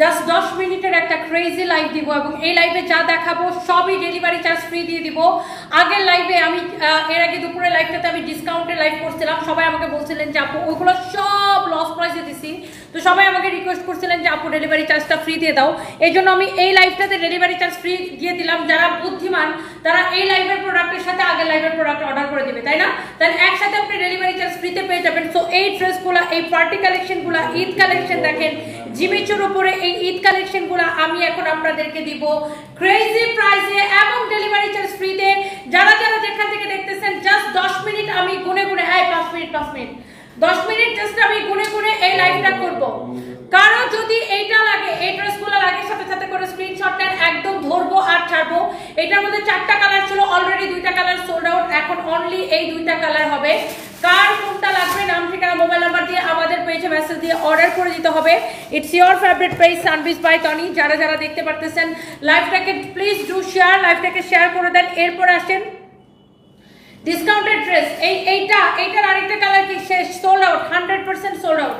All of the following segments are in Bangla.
জাস্ট দশ মিনিটের একটা ক্রেজি লাইভ দিব এবং এই লাইভে যা দেখাবো, সবই ডেলিভারি চার্জ ফ্রি দিয়ে দিব। আগের লাইভে আমি এর আগে দুপুরের লাইভটাতে আমি ডিসকাউন্টের লাইভ করছিলাম। সবাই আমাকে বলছিলেন যে, আপু ওইগুলো সব লস প্রাইসে দিছি। তো সবাই আমাকে রিকোয়েস্ট করছিলেন যে, আপু ডেলিভারি চার্জটা ফ্রি দিয়ে দাও। এই জন্য আমি এই লাইভটাতে ডেলিভারি চার্জ ফ্রি দিয়ে দিলাম। যারা বুদ্ধিমান, তারা এই লাইভের প্রোডাক্টের সাথে আগের লাইভের প্রোডাক্ট অর্ডার করে দিবে, তাই না? তাহলে একসাথে আপনি ডেলিভারি চার্জ ফ্রিতে পেয়ে যাবেন। সো এই ড্রেসগুলো এই পার্টি কালেকশনগুলো ঈদ কালেকশন দেখেন জিমিচুর উপরে এই ঈদ কালেকশনগুলো আমি এখন আপনাদেরকে দিব। ক্রেজি প্রাইসে এবং ডেলিভারি চার্জ ফ্রিতে যারা যারা যেখান থেকে দেখতেছেন জাস্ট দশ মিনিট আমি গুনে গুনে এই পাঁচ মিনিট পাঁচ মিনিট। দশ মিনিট জাস্ট আমি গুনে গুনে এই লাইভটা করব। কারও যদি এইটা লাগে এই ড্রেসগুলো লাগে, সাথে সাথে করে স্ক্রিনশট নেন, একদম ধরবো আর ছাড়বো। এটার মধ্যে চারটা কালার ছিল অলরেডি দুইটা কালার সোল্ড আউট এখন অনলি এই দুইটা কালার হবে। কার কোনটা লাগবে, নাম, ঠিকানা মোবাইল নাম্বার দিয়ে আমাদের পেজে মেসেজ দিয়ে অর্ডার করে দিতে হবে। It's your favourite page Sunbis by Tony যারা যারা দেখতে পারতেছেন লাইভটাকে প্লিজ ডু শেয়ার লাইভটাকে শেয়ার করে দেন। এরপর আসেন ডিসকাউন্টেড ড্রেস এই এইটা এইটার আরেকটা কালার কি? শেষ sold out hundred percent sold out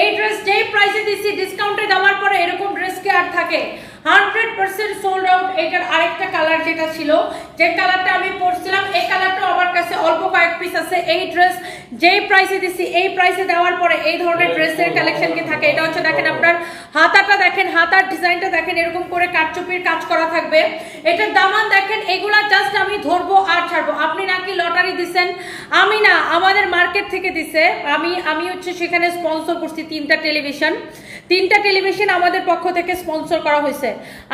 এই ড্রেস যেই প্রাইসে দিচ্ছি ডিসকাউন্টে দেওয়ার পরে এরকম ড্রেস কি আর থাকে? হান্ড্রেড পার্সেন্ট সোল্ড আউট এইটার আরেকটা কালার যেটা ছিল, যে কালারটা আমি পরছিলাম, এই কালারটা আমার কাছে অল্প কয়েক পিস আছে। এই ড্রেস যেই প্রাইসে দিচ্ছি এই প্রাইসে দেওয়ার পরে এই ধরনের ড্রেসের কালেকশন কি থাকে? এটা হচ্ছে দেখেন আপনার হাতাটা দেখেন, হাতার ডিজাইনটা দেখেন, এরকম করে কাটচুপির কাজ করা থাকবে। এটার দামান দেখেন, এগুলা জাস্ট আমি ধরবো আর ছাড়বো। আপনি নাকি লটারি দিছেন, আমি না, আমাদের মার্কেট থেকে দিছে। আমি আমি হচ্ছে সেখানে স্পন্সর করছি তিনটা টেলিভিশন তিনটা টেলিভিশন আমাদের পক্ষ থেকে স্পন্সর করা হয়েছে।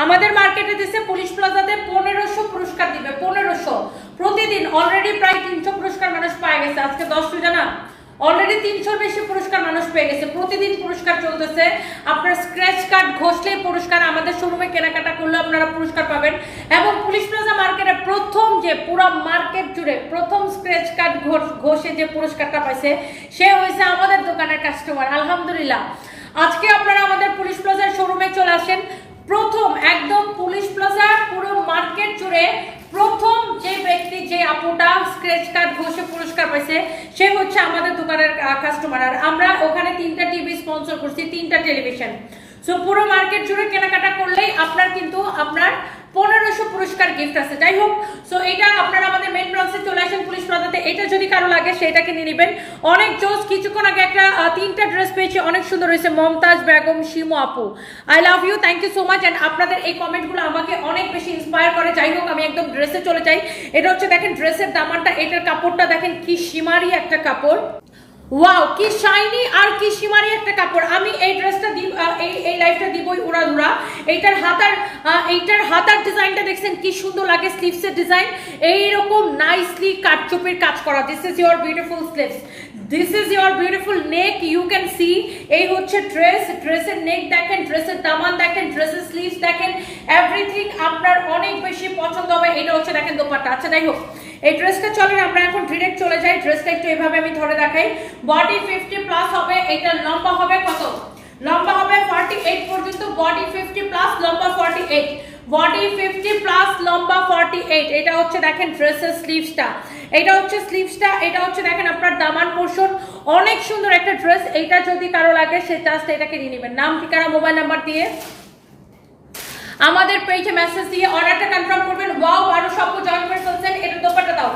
আমাদের মার্কেটে দিছে পুলিশ প্লাজাতে পনেরোশো পুরস্কার দিবে, পনেরোশো। প্রতিদিন অলরেডি প্রায় তিনশো পুরস্কার মানুষ পায় গেছে। আজকে দশটা জানা অলরেডি তিনশোর বেশি পুরস্কার মানুষ পেয়ে গেছে। প্রতিদিন পুরস্কার চলতেছে। আপনার স্ক্র্যাচ কার্ড ঘষলেই পুরস্কার আমাদের শোরুমে কেনাকাটা করলে আপনারা পুরস্কার পাবেন। এবং পুলিশ প্লাজা মার্কেটে প্রথম যে পুরো মার্কেট জুড়ে প্রথম স্ক্র্যাচ কার্ড ঘষে যে পুরস্কারটা পাইছে, সে হয়েছে আমাদের দোকানের কাস্টমার আলহামদুলিল্লাহ। আজকে আপনারা আমাদের পুলিশ প্লাজার শোরুমে চলে আসেন। প্রথম, একদম পুলিশ প্লাজার পুরো মার্কেট জুড়ে প্রথম যে ব্যক্তি, যে আপুটা স্ক্রেচ কার্ড ঘষে পুরস্কার পাইছে, সে হচ্ছে আমাদের দোকানের কাস্টমার আর আমরা ওখানে তিনটা টিভি স্পন্সর করছি, তিনটা টেলিভিশন সো পুরো মার্কেট জুড়ে কেনাকাটা করলেই আপনার কিন্তু আপনার পনেরোশো পুরস্কার গিফট আছে। যাই হোক সো এটা আপনারা আমাদের মেন ব্রাঞ্চে চলে আসেন, পুলিশ প্লাজাতে এটা যদি কারও লাগে, সেটাকে নিয়ে নেবেন। অনেক জোস, কিছুক্ষণ আগে একটা তিনটা ড্রেস পেয়েছি, অনেক সুন্দর হয়েছে। মমতাজ, বেগম, শিমু আপু। I love you thank you so much and আপনাদের এই কমেন্টগুলো আমাকে অনেক বেশি ইন্সপায়ার করে। যাই হোক, আমি একদম ড্রেসে চলে যাই। এটা হচ্ছে, দেখেন ড্রেসের দামানটা, এটার কাপড়টা দেখেন, কি সীমারি একটা কাপড়। ওয়াও কি শাইনি আর কি সীমারি একটা কাপড়। আমি এই ড্রেসটা দিব এই এই লাইফটা দিবই উড়াধুরা। এইটার হাতার এইটার হাতার ডিজাইনটা দেখছেন কি সুন্দর লাগে স্লিভসের ডিজাইন। এইরকম নাইসলি কাটচপের কাজ করা। This is your beautiful sleeves this is your beautiful neck you can see এই হচ্ছে ড্রেস ড্রেসের নেক দেখেন ড্রেসের দামান দেখেন ড্রেসের স্লিভস দেখেন। এভরিথিং আপনার অনেক বেশি পছন্দ হবে। এটা হচ্ছে দেখেন দোপাট্টা। আচ্ছা যাই হোক, এই ড্রেসটা চলেন, আমরা এখন ডিরেক্ট চলে যাই। ড্রেসটা একটু এভাবে আমি ধরে দেখাই। বডি ফিফটি প্লাস হবে, এটা লম্বা হবে কত? লম্বা হবে ফর্টি এইট পর্যন্ত। বডি ফিফটি প্লাস লম্বা forty eight body fifty plus লম্বা ফর্টি এইট। এটা হচ্ছে দেখেন ড্রেসের স্লিভসটা এটা হচ্ছে স্লিভসটা এটা হচ্ছে দেখেন আপনার দামান পোর্শন অনেক সুন্দর একটা ড্রেস এইটা যদি কারও লাগে, সে জাস্ট এটাকে নিয়ে নেবেন। নাম, ঠিকানা মোবাইল নাম্বার দিয়ে। আমাদের পেজে মেসেজ দিয়ে অর্ডারটা কনফার্ম করবেন। ওয়াও আরও সব জয়েন করে ফেলছেন। এটা দোপাটা দাও।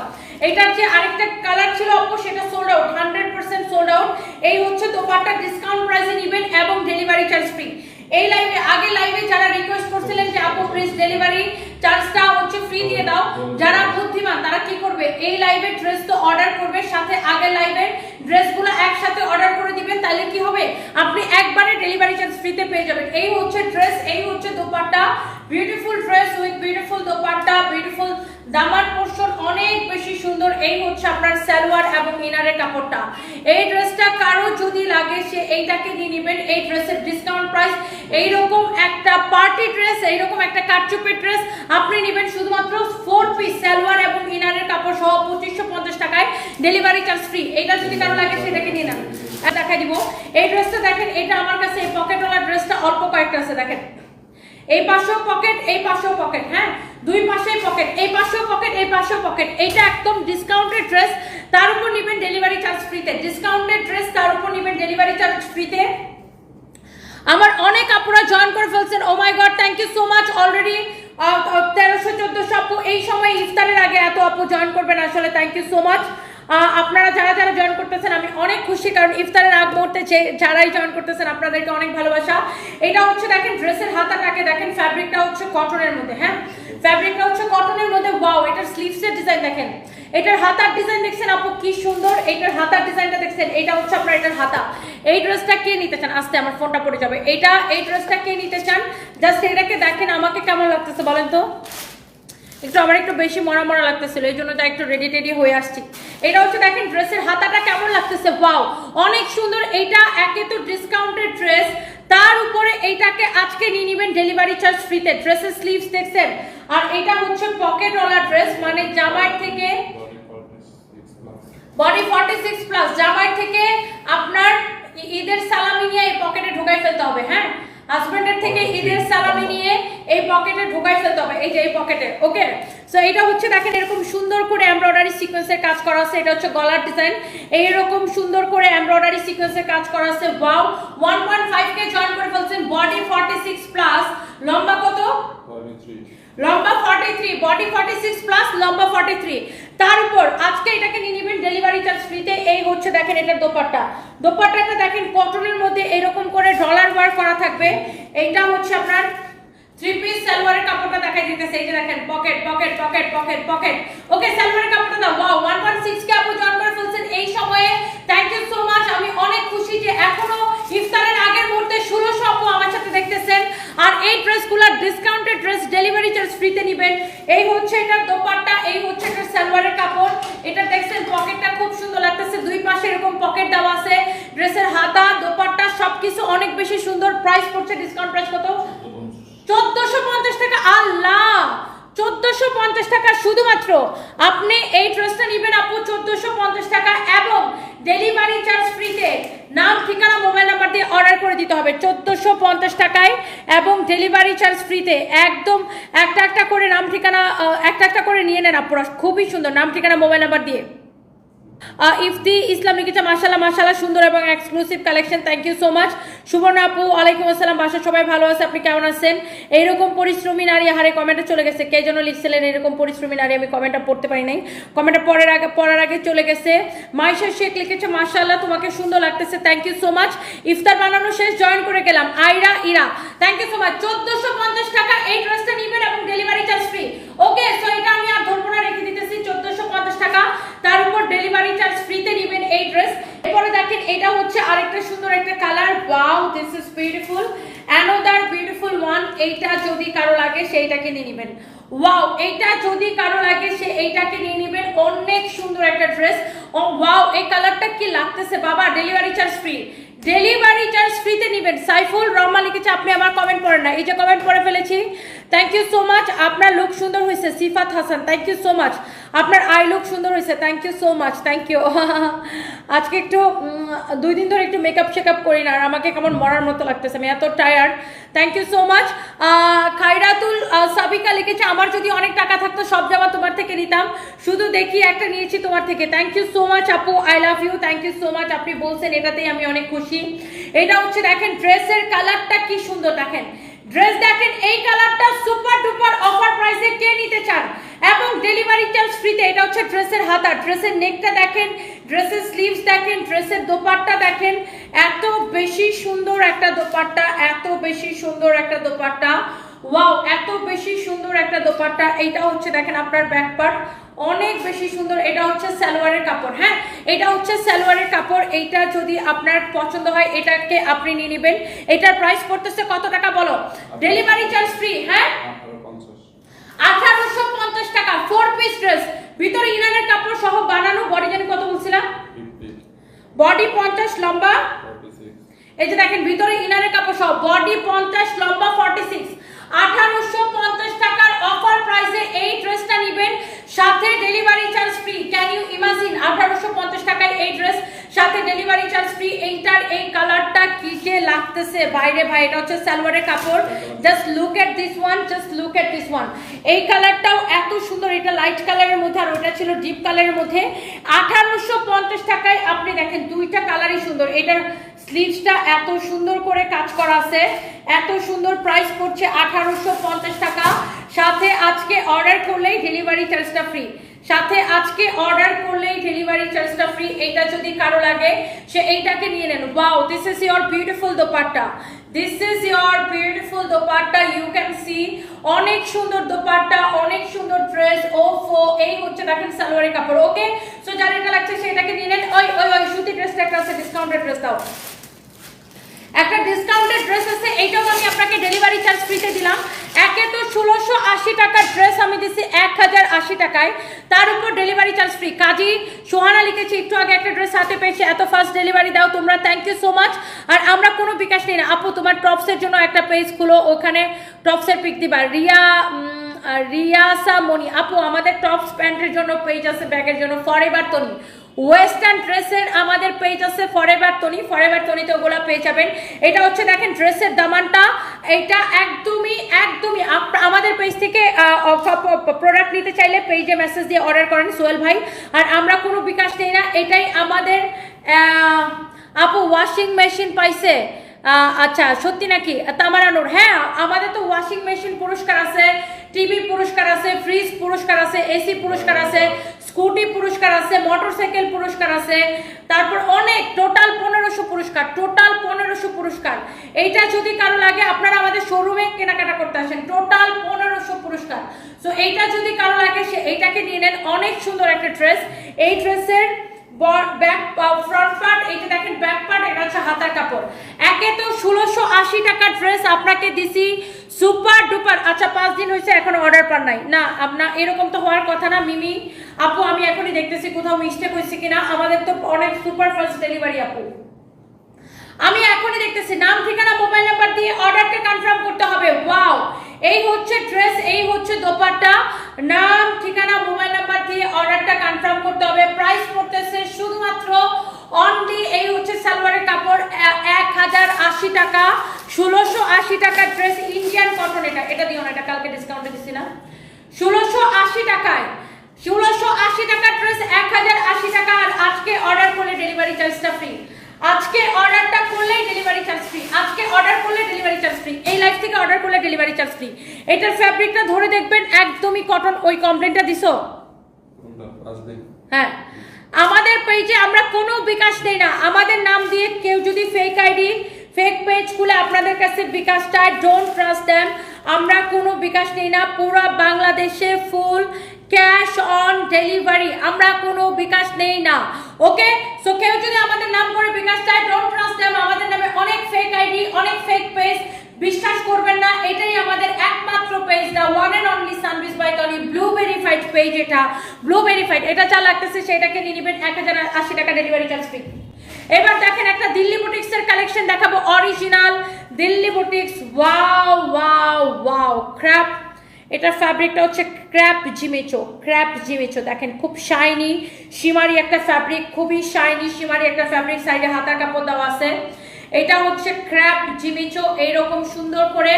এটার যে আরেকটা কালার ছিল, অপো, সেটা sold out hundred percent sold out এই হচ্ছে দোপাট্টা ডিসকাউন্ট প্রাইসে নেবেন এবং ডেলিভারি চার্জ ফ্রি এই লাইভে আগে লাইভে যারা রিকোয়েস্ট করছিলেন যে আপু প্লিজ ডেলিভারি চার্জটা হচ্ছে ফ্রি দিয়ে দাও। যারা বুদ্ধিমান তারা কি করবে? এই লাইভে ড্রেস তো অর্ডার করবে সাথে আগের লাইভের ড্রেসগুলো একসাথে অর্ডার করে দিবেন, তাহলে কি হবে? আপনি একবারে ডেলিভারি চার্জ ফ্রিতে পেয়ে যাবেন। এই হচ্ছে ড্রেস, এই হচ্ছে dupatta. Beautiful dress with beautiful dupatta beautiful দামার portion অনেক বেশি সুন্দর। এই হচ্ছে আপনার সালোয়ার এবং ইনারের কাপড়টা। এই ড্রেসটা কারও যদি লাগে, সে এইটাকে নিয়ে নেবেন। এই ড্রেসের ডিসকাউন্ট প্রাইস এইরকম একটা পার্টি ড্রেস এইরকম একটা কাটচুপের ড্রেস আপনি নেবেন শুধুমাত্র ফোর পিস সালোয়ার এবং ইনারের কাপড় সহ পঁচিশশো পঞ্চাশ টাকায় ডেলিভারি চার্জ ফ্রি এটা যদি কারও লাগে সেটাকে নিয়ে নেন। দেখা দিব। এই ড্রেসটা দেখেন, এটা আমার কাছে, এই পকেটওয়ালা ড্রেসটা অল্প কয়েকটা আছে, দেখেন। এই পাশেও পকেট, এই পাশেও পকেট হ্যাঁ? দুই পাশে পকেট, এই পাশেও পকেট, এই পাশেও পকেট। এইটা একদম ডিসকাউন্টেড ড্রেস তার উপর নেবেন ডেলিভারি চার্জ ফ্রিতে ডিসকাউন্টেড ড্রেস তার উপর নেবেন ডেলিভারি চার্জ ফ্রিতে আমার অনেক আপুরা জয়েন করে ফেলছেন। ও my god thank you so much already তেরোশো চোদ্দোশো আপু, এই সময় ইফতারের আগে এত আপু জয়েন করবেন আসলে থ্যাংক ইউ সো মাচ আপনারা যারা যারা জয়েন করতেছেন, আমি অনেক খুশি, কারণ ইফতারের আগ মুহূর্তে যারাই জয়েন করতেছেন, আপনাদেরকে অনেক ভালোবাসা। এটা হচ্ছে, দেখেন ড্রেসের হাতাটাকে, দেখেন ফ্যাব্রিকটা হচ্ছে কটনের মধ্যে হ্যাঁ? ফ্যাব্রিকটা হচ্ছে কটনের মধ্যে ওয়াও এটার স্লিভসের ডিজাইন দেখেন। এটার হাতার ডিজাইন দেখছেন আপু, কি সুন্দর, এটার হাতার ডিজাইনটা দেখছেন, এটা হচ্ছে আপনার এটার হাতা। এই ড্রেসটা কে নিতে চান? আস্তে, আমার ফোনটা পড়ে যাবে। এটা, এই ড্রেসটা কে নিতে চান? জাস্ট এটাকে দেখেন, আমাকে কেমন লাগতেছে বলেন তো? একটু আমার একটু বেশি মরা মরা লাগতেছিল, এই জন্য একটু রেডি টেডি হয়ে আসছি। এটা হচ্ছে দেখেন ড্রেসের হাতাটা কেমন লাগতেছে ওয়াও অনেক সুন্দর, এইটা একে তো ডিসকাউন্টেড ড্রেস তার উপরে এইটাকে আজকে নিয়ে নেবেন ডেলিভারি চার্জ ফ্রিতে ড্রেসের স্লিভস দেখছেন? আর এটা হচ্ছে পকেট ওয়ালা ড্রেস মানে জামার থেকে Body 46 body forty six plus জামাই থেকে আপনার ঈদের সালামি নিয়ে এই পকেটে ঢুকাই ফেলতে হবে হ্যাঁ? হাজবেন্ডের থেকে ঈদের সালামি নিয়ে এই পকেটে ঢুকাই ফেলতে হবে। এই যে এই পকেটে ওকে সো এটা হচ্ছে দেখেন এরকম সুন্দর করে এমব্রয়ডারি সিকোয়েন্সের কাজ করা আছে। এটা হচ্ছে গলার ডিজাইন এইরকম সুন্দর করে এমব্রয়ডারি সিকোয়েন্সের কাজ করা আছে। Wow one point five K join করে ফেলছেন। বডি ফর্টি সিক্স প্লাস লম্বা কত? 43. লম্বা 43 বডি 46 প্লাস লম্বা 43 তার উপর আজকে এটাকে নিয়ে নেবেন ডেলিভারি চার্জ ফ্রিতে এই হচ্ছে দেখেন এটা দোপাট্টা। দোপাট্টাটা দেখেন কটনের মধ্যে এরকম করে ডলার ওয়ার করা থাকবে। এইটা হচ্ছে আপনার থ্রি পিস সালোয়ারের কাপড়টা দেখাই দিতেছে। এই যে দেখেন pocket pocket pocket pocket pocket okay সালোয়ারের কাপড়টা দাও। ওয়াও 1.6 কে আপু জয়েন করে ফেলছেন এই সময়ে। থ্যাংক ইউ সো মাচ আমি অনেক খুশি যে এখনও ইফতারের আগের মুহূর্তে 1600 আপু আমার সাথে দেখতেছেন আর এই ড্রেসগুলো ডিসকাউন্টেড ড্রেস ডেলিভারি চার্জ ফ্রিতে নেবেন। এই হচ্ছে এটার দোপাট্টা এই হচ্ছে এটার সালোয়ারের কাপড়। এটা দেখছেন পকেটটা খুব সুন্দর লাগতেছে। দুই পাশে এরকম পকেট দেওয়া আছে। ড্রেসের হাতা দোপাট্টা সবকিছু অনেক বেশি সুন্দর। প্রাইস পড়ছে ডিসকাউন্ট প্রাইস কত? চোদ্দশো পঞ্চাশ টাকা। আল্লাহ! চোদ্দশো পঞ্চাশ টাকা শুধুমাত্র। আপনি এই ড্রেসটা নেবেন আপু, চোদ্দশো পঞ্চাশ টাকা এবং ডেলিভারি চার্জ ফ্রিতে নাম, ঠিকানা মোবাইল নাম্বার দিয়ে অর্ডার করে দিতে হবে। চোদ্দশো পঞ্চাশ টাকায় এবং ডেলিভারি চার্জ ফ্রিতে একদম একটা একটা করে নাম, ঠিকানা একটা একটা করে নিয়ে নেন আপুরা খুবই সুন্দর। নাম, ঠিকানা মোবাইল নাম্বার দিয়ে। ইফতি, ইসলাম লিখেছে মাশাল্লাহ মাশাল্লাহ সুন্দর এবং exclusive collection thank you so much Subarna আপু, ওয়ালাইকুম আসসালাম বাসা সবাই ভালো আছে, আপনি কেমন আছেন? এইরকম পরিশ্রমী নারী হারে কমেন্টে চলে গেছে, কে যেন লিখছিলেন এরকম পরিশ্রমী নারী, আমি কমেন্টটা পড়তে পারি নাই। কমেন্টটা পড়ার আগে পড়ার আগে চলে গেছে। মাইশা শেখ লিখেছে মাশাল্লাহ তোমাকে সুন্দর লাগতেছে থ্যাংক ইউ সো মাচ ইফতার বানানো শেষ, জয়েন করে গেলাম, Aira Ira. Thank you so much চোদ্দশো টাকা এই ড্রেসটা নিবেন এবং delivery charge free okay so এটা আমি আর ধরবো না, রেখে দিতেছি। পঞ্চাশ টাকা। তার উপর ডেলিভারি চার্জ ফ্রিতে নেবেন এই ড্রেস এরপরে দেখেন, এটা হচ্ছে আরেকটা সুন্দর একটা colour wow this is beautiful another beautiful one এইটা যদি কারও লাগে সেইটাকে নিয়ে নেবেন। ওয়াও এইটা যদি কারও লাগে, সে এইটাকে নিয়ে নেবেন। অনেক সুন্দর একটা ড্রেস ওয়াও এই কালারটা কি লাগতেছে? বাবা delivery charge free delivery charge ফ্রিতে নেবেন। সাইফুল রহমান লিখেছে, আপনি আমার কমেন্ট পড়েন না। এই যে কমেন্ট পড়ে ফেলেছি। থ্যাংক ইউ সো মাচ আপনার লুক সুন্দর হয়েছে Sifat Hasan thank you so much আপনার আই লুক সুন্দর হয়েছে thank you so much thank you আজকে একটু দুই দিন ধরে একটু মেকআপ শেকআপ করি না আর আমাকে কেমন মরার মতো লাগতেছে, আমি এত tired thank you so much Khairatul Sabika লিখেছে, আমার যদি অনেক টাকা থাকতো, সব জামা তোমার থেকে নিতাম। শুধু দেখি একটা নিয়েছি তোমার থেকে। থ্যাংক ইউ সো মাচ আপু। I love you thank you so much আপনি বলছেন এটাতেই আমি অনেক খুশি। এটা হচ্ছে দেখেন ড্রেসের কালারটা কি সুন্দর। দেখেন ড্রেস দেখেন, এই কালারটা সুপার ডুপার অফার প্রাইসে কে নিতে চান? এবং ডেলিভারি চার্জ ফ্রিতে এটা হচ্ছে ড্রেসের হাতা, ড্রেসের নেকটা দেখেন, ড্রেসের স্লিভস দেখেন, ড্রেসের দোপাট্টা দেখেন, এত বেশি সুন্দর একটা দোপাট্টা, এত বেশি সুন্দর একটা দোপাট্টা, ওয়াও, এত বেশি সুন্দর একটা দোপাট্টা, এইটা হচ্ছে দেখেন আপনার ব্যাক পার্ট অনেক বেশি সুন্দর। এটা হচ্ছে সালোয়ারের কাপড় হ্যাঁ? এটা হচ্ছে সালোয়ারের কাপড়। এইটা যদি আপনার পছন্দ হয় এটাকে আপনি নিয়ে নেবেন। এটার প্রাইস পড়তেছে কত টাকা বলো? ডেলিভারি চার্জ ফ্রি হ্যাঁ? আঠারোশো পঞ্চাশ। টাকা ফোর পিস ড্রেস ভিতরে ইনারের কাপড় সহ বানানো বডি জানি কত বলছিলাম? বডি পঞ্চাশ লম্বা? এই যে দেখেন ভিতরে ইনারের কাপড় সহ বডি পঞ্চাশ লম্বা ফর্টি সিক্স আঠারোশো পঞ্চাশ টাকার অফার প্রাইসে এই ড্রেসটা নিবেন। সাথে delivery charge free can you imagine আঠারোশো পঞ্চাশ টাকায় এই ড্রেস সাথে ডেলিভারি চার্জ ফ্রি এইটার এই কালারটা কি যে লাগতেছে? বাইরে ভাই, এটা হচ্ছে সালোয়ারের কাপড়। Just look at this one just look at this one এই কালারটাও এত সুন্দর। এটা লাইট কালারের মধ্যে আর ওটা ছিল ডিপ কালারের মধ্যে। আঠারোশো পঞ্চাশ টাকায় আপনি দেখেন, দুইটা কালারই সুন্দর। এটার স্লিভসটা এত সুন্দর করে কাজ করা আছে, এত সুন্দর প্রাইস পড়ছে আঠারোশো পঞ্চাশ টাকা। সাথে আজকে অর্ডার করলেই ডেলিভারি চার্জটা ফ্রি সাথে আজকে অর্ডার করলেই ডেলিভারি চার্জটা ফ্রি এইটা যদি কারও লাগে, সে এইটাকে নিয়ে নেন। Wow this is your beautiful dupatta. This is your beautiful dupatta. You can see অনেক সুন্দর দোপাট্টা, অনেক সুন্দর ড্রেস ও ফো এই হচ্ছে দেখেন সালোয়ারের কাপড় ওকে সো যার এটা লাগছে সেটাকে নিয়ে নেন। ওই ওই ওই, সুতি ড্রেসটা একটা আছে ডিসকাউন্টেড ড্রেস দাও একটা ডিসকাউন্টেড ড্রেস আছে, এইটাও আমি আপনাকে ডেলিভারি চার্জ ফ্রিতে দিলাম। একে তো ষোলোশো আশি টাকার ড্রেস আমি দিচ্ছি এক হাজার আশি টাকায়। তার উপর delivery charge free Kazi, Sohana লিখেছি, একটু আগে একটা ড্রেস হাতে পেয়েছি, এত ফাস্ট ডেলিভারি দাও তোমরা থ্যাংক ইউ সো মাচ আর আমরা কোনো বিকাশ নেই না। আপু, তোমার টপসের জন্য একটা পেজ খুলো, ওখানে টপসের পিক দিবা। রিয়া রিয়াসা মনি আপু, আমাদের টপস প্যান্টের জন্য পেজ আছে ব্যাগের জন্য। ফরএভার তনি ওয়েস্টার্ন ড্রেসের আমাদের পেজ আছে ফরএভার তনি ফরএভার তনিতে ওগুলা পেয়ে যাবেন। এটা হচ্ছে দেখেন ড্রেসের দামানটা। এটা একদমই একদমই আমাদের পেজ থেকে প্রোডাক্ট নিতে চাইলে পেজে মেসেজ দিয়ে অর্ডার করেন সোহেল ভাই। আর আমরা কোনো বিকাশ নেই না, এটাই আমাদের আপু ওয়াশিং মেশিন পাইছে। আচ্ছা সত্যি নাকি? তামারানুর হ্যাঁ আমাদের তো ওয়াশিং মেশিন পুরস্কার আছে। টিভি পুরস্কার আছে, ফ্রিজ পুরস্কার আছে, এসি পুরস্কার আছে, স্কুটি পুরস্কার আছে, মোটরসাইকেল পুরস্কার আছে, তারপর অনেক, টোটাল পনেরোশো পুরস্কার, টোটাল পনেরোশো পুরস্কার। এইটা যদি কারও লাগে, আপনারা আমাদের শোরুমে কেনাকাটা করতে আসেন। টোটাল পনেরোশো পুরস্কার। সো এইটা যদি কারও লাগে, সে এইটাকে নিয়ে নেন। অনেক সুন্দর একটা ড্রেস এই ড্রেসের ব্যাক ফ্রন্ট পার্ট এই দেখেন ব্যাক পার্ট হাতার কাপড়। একে তো ষোলোশো আশি টাকার ড্রেস আপনাকে দিছি সুপার ডুপার আচ্ছা পাঁচ দিন হয়েছে, এখন অর্ডার পান নাই। না আপনার এরকম তো হওয়ার কথা না, মিমি। আপু, আমি এখনই দেখতেছি কোথাও মিস্টেক হয়েছে কিনা। আমাদের তো অনেক সুপার ফাস্ট ডেলিভারি আপু। আমি এখনই দেখতেছি, নাম, ঠিকানা মোবাইল নাম্বার দিয়ে অর্ডারটা কনফার্ম করতে হবে। ওয়াও এই হচ্ছে ড্রেস, এই হচ্ছে দোপাট্টা। নাম, ঠিকানা, মোবাইল নাম্বার দিয়ে অর্ডারটা কনফার্ম করতে হবে। প্রাইস পড়তেছে শুধুমাত্র অনলি এই হচ্ছে সালোয়ারের কাপড় এক হাজার আশি টাকা, ষোলোশো আশি টাকার ড্রেস ইন্ডিয়ান কটন এটা। এটা দিও না, এটা কালকে ডিসকাউন্টে দিছিলাম ষোলোশো আশি টাকায়, ষোলোশো আশি টাকার ড্রেস, এক হাজার আশি টাকা আর আজকে অর্ডার করলে ডেলিভারি চার্জটা ফ্রি আজকে অর্ডারটা করলেই ডেলিভারি চার্জ ফ্রি আজকে অর্ডার করলে ডেলিভারি চার্জ ফ্রি এই লাইফ থেকে অর্ডার করলে ডেলিভারি চার্জ ফ্রি এটার ফ্যাব্রিকটা ধরে দেখবেন একদমই কটন ওই কমপ্লেনটা দিছো? হ্যাঁ। আমাদের পেজে আমরা কোনো বিকাশ নেই না। আমাদের নাম দিয়ে কেউ যদি ফেক আইডি ফেক পেজ খুলে আপনাদের কাছে বিকাশ চায় ডোন্ট ট্রাস্ট দেম আমরা কোনো বিকাশ নেই না। পুরো বাংলাদেশে ফুল ক্যাশ অন ডেলিভারি, আমরা কোনো বিকাশ নেই না। ওকে? সো কেউ যদি আমাদের নাম করে বিকাশ চায় ডোন্ট ট্রাস্ট দেম আমাদের নামে অনেক ফেক আইডি অনেক ফেক পেজ বিশ্বাস করবেন না, এটাই আমাদের একমাত্র page the one and only Sunbis by Tony blue verified page এটা। ব্লু ভেরিফাইড এটা যা লাগতেছে সেটাকে নিয়ে নেবেন, এক হাজার আশি টাকা ডেলিভারি চার্জ ফ্রি এবার দেখেন একটা দিল্লি বুটিক্স এর কালেকশন দেখাবো original Delhi boutiques wow wow wow crepe এটার ফ্যাব্রিকটা হচ্ছে ক্র্যাপ জিমেচো ক্র্যাপ জিমেচো দেখেন, খুব শাইনি সীমারি একটা ফ্যাব্রিক খুবই শাইনি সীমারি একটা ফ্যাব্রিক সাইডে হাতার কাপড় দেওয়া আছে। এটা হচ্ছে ক্র্যাপ জিমেচো এইরকম সুন্দর করে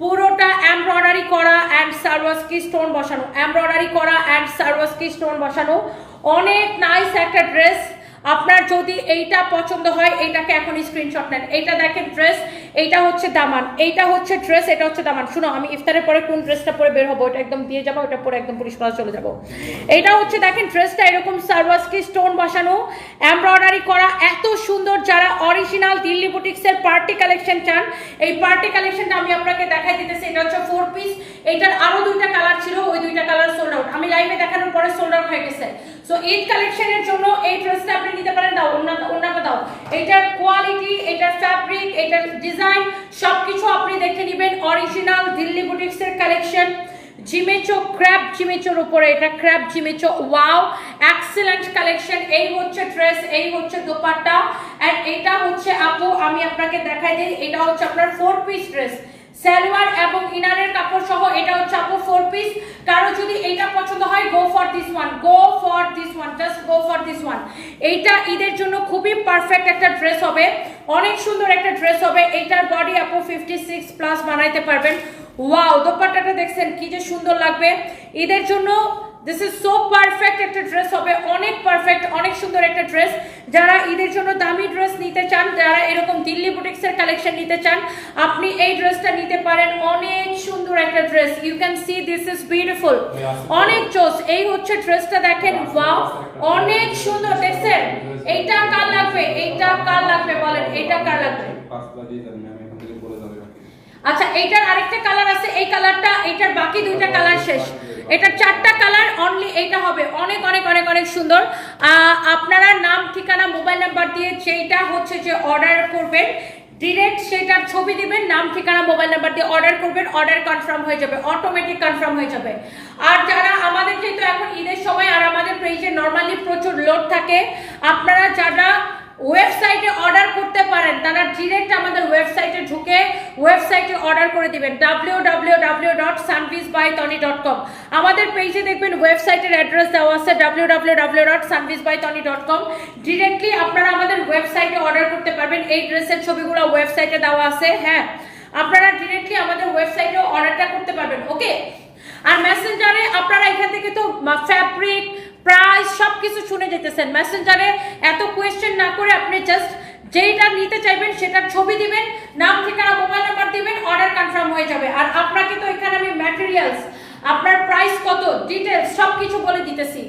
পুরোটা এমব্রয়ডারি করা অ্যান্ড সার্ভাসকি স্টোন বসানো। এমব্রয়ডারি করা অ্যান্ড সার্ভাসকি স্টোন বসানো। অনেক নাইস একটা ড্রেস আপনার যদি এইটা পছন্দ হয়, এইটাকে এখন স্ক্রিনশট নেন। এইটা দেখেন ড্রেস এইটা হচ্ছে দামান, এইটা হচ্ছে ড্রেস এটা হচ্ছে দামান। শুনো, আমি ইফতারের পরে কোন ড্রেসটা পরে বের হব এটা একদম দিয়ে যাব, ওটা পরে একদম পরিষ্কার চলে যাব। এইটা হচ্ছে, দেখেন ড্রেসটা এরকম সার্ভাসকি স্টোন বসানো এমব্রয়ডারি করা, এত সুন্দর যারা অরিজিনাল দিল্লি বুটিক্সের পার্টি কালেকশন চান, এই পার্টি কালেকশনটা আমি আপনাকে দেখাই দিতেছি, এটা হচ্ছে ফোর পিস এইটার আরও দুইটা কালার ছিল, ওই দুইটা কালার সোল্ড আউট আমি লাইভে দেখানোর পরে সোল্ড আউট হয়ে গেছে। সো ঈদ কালেকশনের জন্য এই ড্রেসটা আপনি নিতে পারেন, দাও অন্যটা দাও। এটার কোয়ালিটি এটার ফ্যাব্রিক এটার ডিজাইন সবকিছু আপনি দেখে নেবেন। অরিজিনাল দিল্লি বুটিক্সের কালেকশন জিমেচো ক্র্যাপ জিমেচোর উপরে। এটা ক্র্যাপ জিমেচো ওয়াও এক্সেলেন্ট কালেকশন এই হচ্ছে ড্রেস এই হচ্ছে দোপাট্টা। এন্ড এটা হচ্ছে আপু, আমি আপনাকে দেখাই দিই, এটা হচ্ছে আপনার ফোর পিস ড্রেস সালোয়ার এবং ইনারের কাপড় সহ এটা হচ্ছে আপু ফোর পিস কারও যদি এটা পছন্দ হয় go for this one go for this one just go for this one এইটা ঈদের জন্য খুবই পারফেক্ট একটা ড্রেস হবে। অনেক সুন্দর একটা ড্রেস হবে। এইটার বডি আপু ফিফটি সিক্স প্লাস বানাইতে পারবেন। ওয়াও দোপাট্টাটা দেখছেন কি যে সুন্দর লাগবে। ঈদের জন্য দিস ইজ সো পারফেক্ট একটা ড্রেস হবে, অনেক পারফেক্ট অনেক সুন্দর একটা ড্রেস যারা ঈদের জন্য দামি ড্রেস নিতে চান, যারা এরকম দিল্লি বুটিক্সের কালেকশন নিতে চান, আপনি এই ড্রেসটা নিতে পারেন। অনেক সুন্দর একটা dress you can see this is beautiful অনেক চোস। এই হচ্ছে ড্রেসটা দেখেন। ওয়াও অনেক সুন্দর, দেখছেন? এইটা কার লাগবে? এইটা কার লাগবে বলেন? এইটা কার লাগবে? আচ্ছা এইটার আরেকটা কালার আছে। এই কালারটা এইটার বাকি দুইটা কালার শেষ। এটার চারটা কালার অনলি এইটা হবে। অনেক অনেক অনেক অনেক সুন্দর। আপনারা নাম, ঠিকানা, মোবাইল নাম্বার দিয়ে যেইটা হচ্ছে যে অর্ডার করবেন ডিরেক্ট সেটার ছবি দিবেন, নাম, ঠিকানা, মোবাইল নাম্বার দিয়ে অর্ডার করবেন অর্ডার কনফার্ম হয়ে যাবে অটোমেটিক কনফার্ম হয়ে যাবে। আর যারা আমাদের যেহেতু এখন ঈদের সময়, আর আমাদের পেজে নর্মালি প্রচুর লোড থাকে, আপনারা যারা ওয়েবসাইটে অর্ডার করতে পারেন। তারা ডিরেক্ট আমাদের ওয়েবসাইটে ঢুকে ওয়েবসাইটে অর্ডার করে দিবেন। W W W dot buy dot com আমাদের পেজে দেখবেন ওয়েবসাইটের অ্যাড্রেস দেওয়া আছে W W dot buy dot com আপনারা আমাদের ওয়েবসাইটে অর্ডার করতে পারবেন। এই ড্রেসের ছবিগুলো ওয়েবসাইটে দেওয়া আছে হ্যাঁ? আপনারা ডিরেক্টলি আমাদের ওয়েবসাইটে অর্ডারটা করতে পারবেন। ওকে আর মেসেঞ্জারে আপনারা এখান থেকে তো ফ্যাব্রিক প্রাইস সব কিছু শুনে যেতেছেন। মেসেঞ্জারে এত কোয়েশ্চেন না করে আপনি জাস্ট যেইটা নিতে চাইবেন সেটার ছবি দিবেন, নাম, ঠিকানা মোবাইল নাম্বার দিবেন অর্ডার কনফার্ম হয়ে যাবে। আর আপনাকে তো এখানে আমি ম্যাটেরিয়ালস আপনার প্রাইস কত ডিটেলস সব কিছু বলে দিতেছি।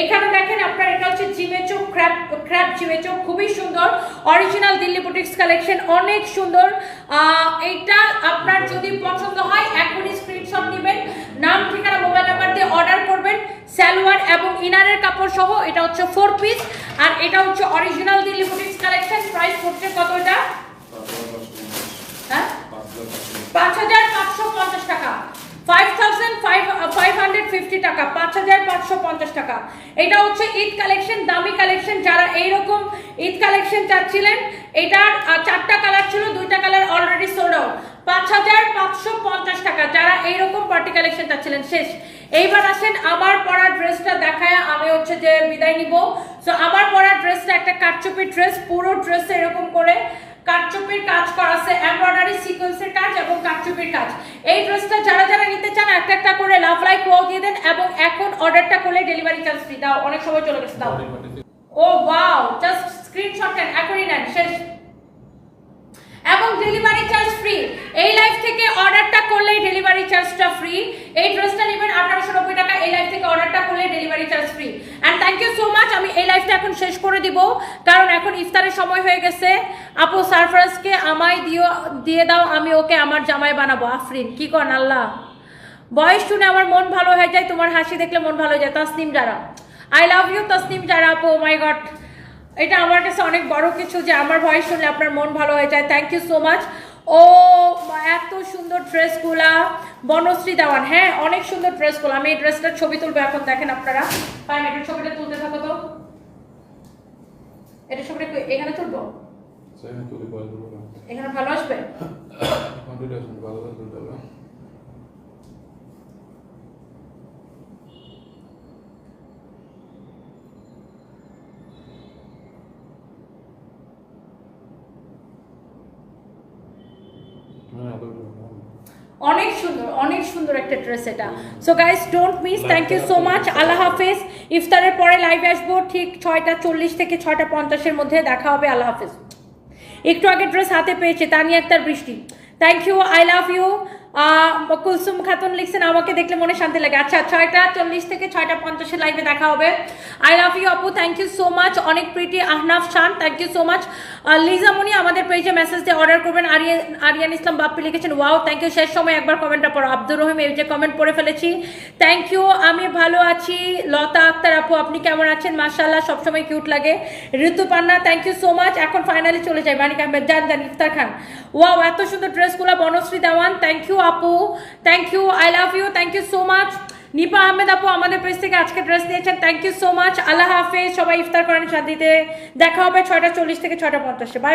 এখানে দেখেন আপনার এটা হচ্ছে জিমেচো ক্র্যাপ ক্র্যাপ জিমেচো খুবই সুন্দর। অরিজিনাল দিল্লি বুটিক্স কালেকশন অনেক সুন্দর। এইটা আপনার যদি পছন্দ হয় এখনই স্ক্রিনশট নেবেন। নাম ঠিকানা মোবাইল নাম্বার দিয়ে অর্ডার করবেন। সালোয়ার এবং ইনারের কাপড় সহ এটা হচ্ছে ফোর পিস আর এটা হচ্ছে original Delhi boutiques collection price পড়ছে কত এটা? হ্যাঁ? পাঁচ হাজার পাঁচশো পঞ্চাশ টাকা। Five thousand five five hundred fifty টাকা পাঁচ হাজার পাঁচশো পঞ্চাশ টাকা। এটা হচ্ছে ঈদ কালেকশন, দামি কালেকশন। যারা এইরকম ঈদ কালেকশন চাচ্ছিলেন, এটার চারটা কালার ছিল, দুইটা কালার অলরেডি সোল্ড পাঁচ হাজার পাঁচশো পঞ্চাশ টাকা, যারা এইরকম পার্টি কালেকশন চাচ্ছিলেন, শেষ। এইবার আসেন, আমার পরা ড্রেসটা দেখায়, আমি হচ্ছে যে বিদায় নিব। সো আমার পরা ড্রেসটা একটা কাটচুপি ড্রেস, পুরো ড্রেস এরকম করে কাটচুপির কাজ করা আছে এমব্রয়ডারি সিকোয়েন্সের কাজ এবং কাটচুপির কাজ। এই ড্রেসটা যারা যারা নিতে চান, একটা একটা করে লাভ লাইক ওয়াও দিয়ে দেন এবং এখন অর্ডারটা করলে ডেলিভারি চার্জ ফ্রি দাও, অনেক সময় চলে গেছে, দাও। ও ওয়াও জাস্ট স্ক্রিনশট নেন, এখনই নেন, শেষ। এবং ডেলিভারি চার্জ ফ্রি এই লাইফ থেকে অর্ডারটা করলেই ডেলিভারি চার্জটা ফ্রি এই ড্রেসটা নেবেন আঠারোশো নব্বই টাকা, এই লাইফ থেকে অর্ডারটা করলে delivery charge free and thank you so much আমি এই লাইফটা এখন শেষ করে দিব, কারণ এখন ইফতারের সময় হয়ে গেছে। আপু সারফরাজকে আমায় দিও, দিয়ে দাও, আমি ওকে আমার জামাই বানাবো। আফরিন, কি কন আল্লাহ? বয়স শুনে আমার মন ভালো হয়ে যায়, তোমার হাসি দেখলে মন ভালো হয়ে যায়। তাসনিম যারা আই লাভ ইউ তাসনিম যারা আপু মাই গড এটা আমার কাছে অনেক বড় কিছু যে আমার ভয়েস শুনলে আপনার মন ভালো হয়ে যায়। থ্যাংক ইউ সো মাচ ও, এত সুন্দর ড্রেসগুলা। বনশ্রী দেওয়ান হ্যাঁ অনেক সুন্দর ড্রেসগুলো। আমি এই ড্রেসটার ছবি তুলবো এখন, দেখেন আপনারা। এটার ছবিটা তুলতে থাকো তো। এটা ছবিটা এখানে তুলবো? এখানে ভালো আসবে? অনেক সুন্দর অনেক সুন্দর একটা ড্রেস এটা। So guys don't miss thank you so much আল্লাহ হাফেজ। ইফতারের পরে লাইভে আসব ঠিক ছয়টা চল্লিশ থেকে ছয়টা পঞ্চাশের মধ্যে দেখা হবে। আল্লাহ হাফেজ। একটু আগে ড্রেস হাতে পেয়েছে Taniya Akter Brishti. Thank you I love you Kulsum Khatun লিখছেন, আমাকে দেখলে মনে শান্তি লাগে। আচ্ছা ছয়টা চল্লিশ থেকে ছয়টা পঞ্চাশের লাইভে দেখা হবে। আই লাভ ইউ আপু থ্যাংক ইউ সো মাচ অনেক Priti Ahnaf Shan thank you so much Lizamoni আমাদের পেজে মেসেজ দিয়ে অর্ডার করবেন। আরিয়ান আরিয়ান ইসলাম বাপ্পি লিখেছেন ওয়াও থ্যাংক ইউ শেষ সময় একবার কমেন্টটা পড়ো। আব্দুর রহিম, এই যে কমেন্ট পড়ে ফেলেছি। থ্যাংক ইউ আমি ভালো আছি। লতা আক্তার আপু, আপনি কেমন আছেন? মাশাল্লাহ সবসময় কিউট লাগে। Ritu Panna thank you so much এখন ফাইনালি চলে যাই। মানিক আহমেদ, জান জান, ইফতার খান। ওয়াও এত সুন্দর ড্রেসগুলো বনশ্রী দেওয়ান থ্যাংক ইউ আপু। Thank you I love you thank you so much Nipa Ahmed আপু আমাদের পেজ থেকে আজকে ড্রেস নিয়েছেন থ্যাংক ইউ সো মাচ আল্লাহ হাফেজ, সবাই ইফতার করেন শান্তিতে। দেখা হবে ছয়টা চল্লিশ থেকে ছয়টা পঞ্চাশে। বাই